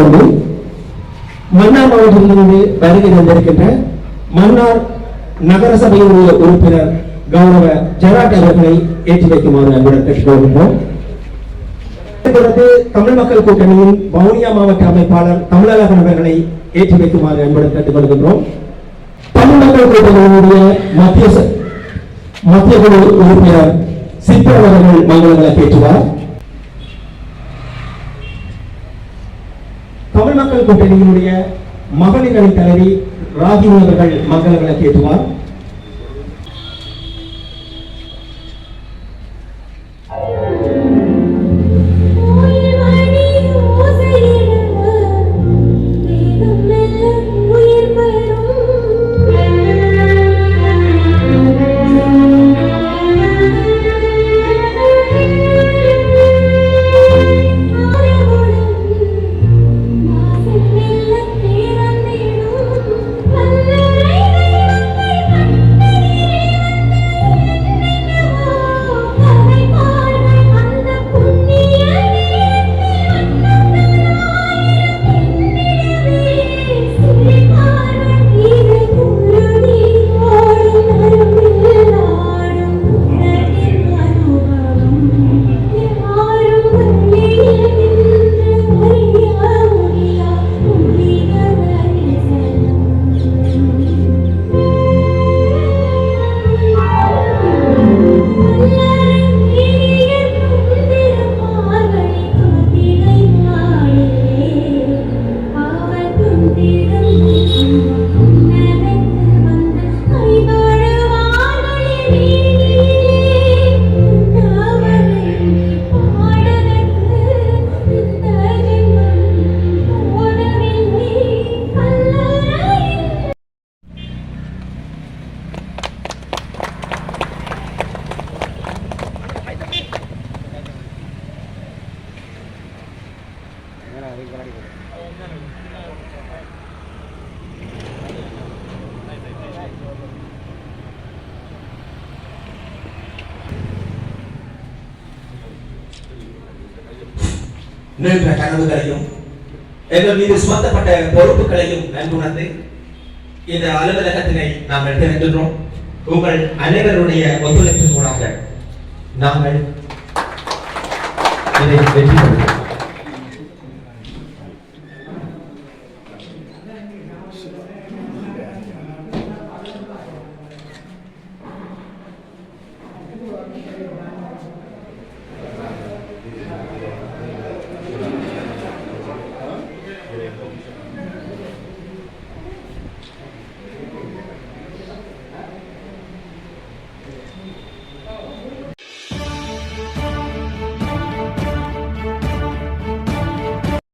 வந்து மன்னார் மாவட்டத்திலிருந்து வருகை தந்திருக்கின்ற மன்னார் நகரசபையினுடைய உறுப்பினர் கௌரவ ஜெராட் அவர்களை ஏற்றி வைக்குமாறு அன்புடன் கேட்டுக்கொள்கின்றோம். தொடர்ந்து தமிழ் மக்கள் கூட்டணியின் வவுனியா மாவட்ட அமைப்பாளர் தமிழக அவர்களை ஏற்றி வைக்குமாறு அன்புடன் கேட்டுக்கொள்கின்றோம். தமிழ் மக்கள் கூட்டணியினுடைய மத்திய மத்திய குழு உறுப்பினர் சிற்பர் அவர்கள் மங்களங்களை பேற்றுவார். தமிழ் மக்கள் கூட்டணியினுடைய மகளிர் அணி தலைவி ராஜீவ் அவர்கள் மங்களங்களை பேசுவார் நீண்ட கனவுகளையும் எங்கள் மீது சுமத்தப்பட்ட பொறுப்புகளையும் நன்குணர்ந்து இந்த அலுவலகத்தினை நாம் எடுத்து எடுத்திருக்கின்றோம் உங்கள் அனைவருடைய ஒத்துழைப்பு மூலமாக நாங்கள் இதை வெற்றி பெறுவோம் Oh,